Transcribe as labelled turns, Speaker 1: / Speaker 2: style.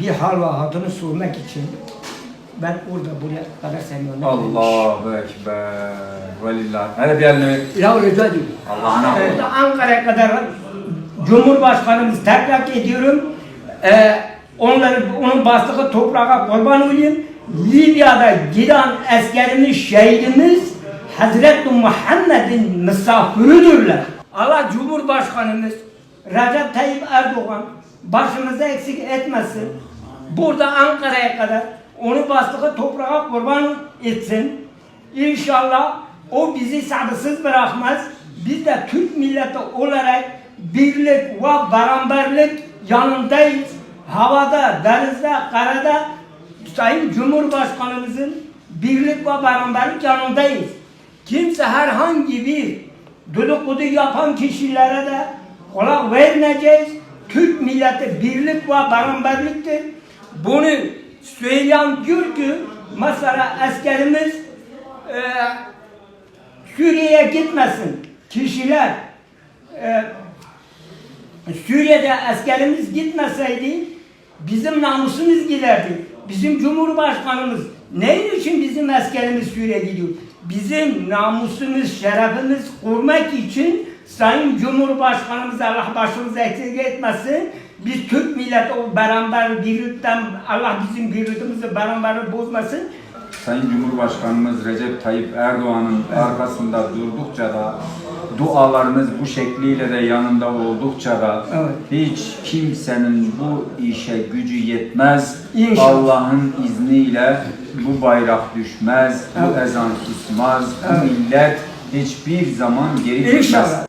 Speaker 1: bir hal ve hatını sormak için ben orada buraya kadar senin önüne
Speaker 2: Allahu Ekber. Velillah. Hadi bir elini.
Speaker 1: Ya rica ediyorum.
Speaker 2: Allah'ına
Speaker 1: Ee,
Speaker 2: emanet.
Speaker 1: Ankara'ya kadar Cumhurbaşkanımız tekrar ediyorum. Ee, onları, onun bastığı toprağa kurban olayım. Libya'da giden askerimiz, şehidimiz Hazreti Muhammed'in misafiridirler. Allah Cumhurbaşkanımız Recep Tayyip Erdoğan başımıza eksik etmesin. Burada Ankara'ya kadar onu bastığı toprağa kurban etsin. İnşallah o bizi sabırsız bırakmaz. Biz de Türk milleti olarak birlik ve beraberlik yanındayız. Havada, denizde, karada Sayın Cumhurbaşkanımızın birlik ve beraberlik yanındayız. Kimse herhangi bir dedikodu yapan kişilere de kulak vermeyeceğiz. Türk milleti birlik ve beraberliktir. Bunu söyleyen diyor ki mesela askerimiz e, Suriye'ye gitmesin. Kişiler e, Suriye'de askerimiz gitmeseydi bizim namusumuz giderdi. Bizim Cumhurbaşkanımız neyin için bizim askerimiz Suriye'ye gidiyor? Bizim namusumuz, şerefimiz kurmak için Sayın Cumhurbaşkanımız Allah başımıza eksik etmesin. Biz Türk milleti o beraber birlikten Allah bizim birliğimizi beraber bozmasın.
Speaker 2: Sayın Cumhurbaşkanımız Recep Tayyip Erdoğan'ın arkasında durdukça da dualarınız bu şekliyle de yanında oldukça da
Speaker 1: Evet.
Speaker 2: hiç kimsenin bu işe gücü yetmez.
Speaker 1: İnşallah.
Speaker 2: Allah'ın izniyle bu bayrak düşmez, bu
Speaker 1: Evet.
Speaker 2: ezan susmaz,
Speaker 1: Evet.
Speaker 2: bu millet hiçbir zaman geri gitmez.